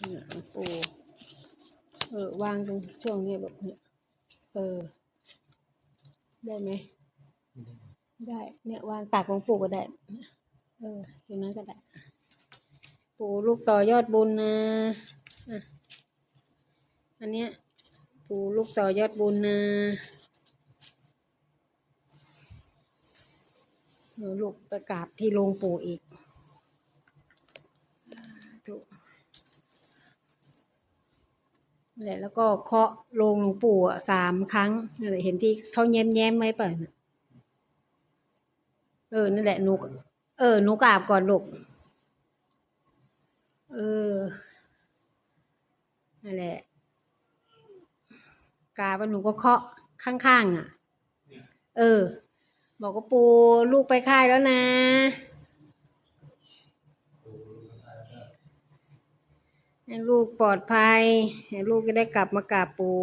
เนี่ยปูเออวางตรงช่วงนี้แบบเนี่ยเออ ได้ไหมได้เนี่ยวางตักหลวงปู่ก็ได้เออตรงนั้นก็ได้ ปู่ลูกต่อยอดบุญนะอะอันเนี้ย ปู่ลูกต่อยอดบุญนะเดี๋ยวลูกไปกราบที่โรงปู่อีกถูก แหละแล้วก็เคาะโรงหลวงปู่อะสามครั้งนั่นแหละเห็นที่เขาแย้มแย้มๆไว้เปล่ะน่ะเออนั่นแหละหนูเออหนูกราบก่อนลูกเออนั่นแหละกาบหนูก็เคาะข้างๆอะ เออ บอกว่าปูลูกไปค่ายแล้วนะ ให้ลูกปลอดภัย ให้ลูกจะได้กลับมากราบปู่